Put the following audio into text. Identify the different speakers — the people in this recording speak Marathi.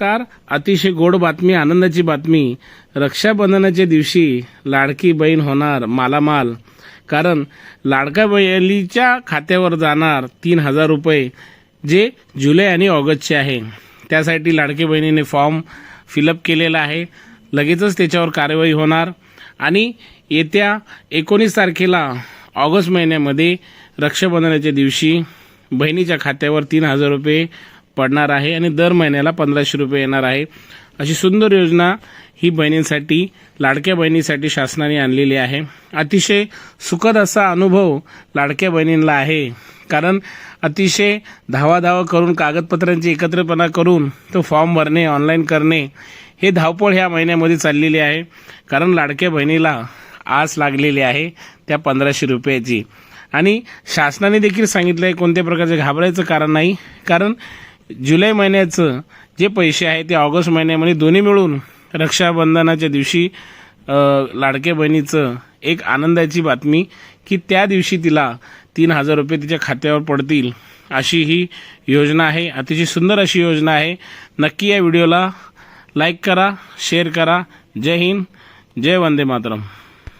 Speaker 1: तर अतिशय गोड बातमी आनंदाची बातमी. रक्षाबंधनाच्या दिवशी लाडकी बहीण होणार मालामाल. कारण लाडका बहिणीच्या खात्यावर जाणार तीन हजार रुपये जे जुलै आणि ऑगस्टचे आहे. त्यासाठी लाडकी बहिणीने फॉर्म फिलअप केलेला आहे. लगेचच त्याच्यावर कार्यवाही होणार. आणि येत्या एकोणीस तारखेला ऑगस्ट महिन्यामध्ये रक्षाबंधनाच्या दिवशी बहिणीच्या खात्यावर तीन हजार रुपये पडणार आहे आणि दर महिन्याला पंधराशे रुपये येणार आहे. अशी सुंदर योजना ही बहिणींसाठी लाडक्या बहिणीसाठी शासनाने आणलेली आहे. अतिशय सुखद असा अनुभव लाडक्या बहिणींना आहे. कारण अतिशय धावाधावा करून कागदपत्रांची एकत्रपणा करून तो फॉर्म भरणे ऑनलाईन करणे हे धावपळ ह्या महिन्यामध्ये चाललेली आहे. कारण लाडक्या बहिणीला आस लागलेली आहे त्या पंधराशे रुपयाची. आणि शासनाने देखील सांगितलं आहे कोणत्या प्रकारचे घाबरायचं कारण नाही. कारण जुलै महिन्याचं जे पैसे आहे ते ऑगस्ट महिन्यामध्ये दोन्ही मिळून रक्षाबंधनाच्या दिवशी लाडक्या बहिणीचं एक आनंदाची बातमी की त्या दिवशी तिला तीन हजार रुपये तिच्या खात्यावर पडतील अशी ही योजना आहे. अतिशय सुंदर अशी योजना आहे. नक्की या व्हिडिओला लाईक करा शेअर करा. जय हिंद. जय वंदे मातरम.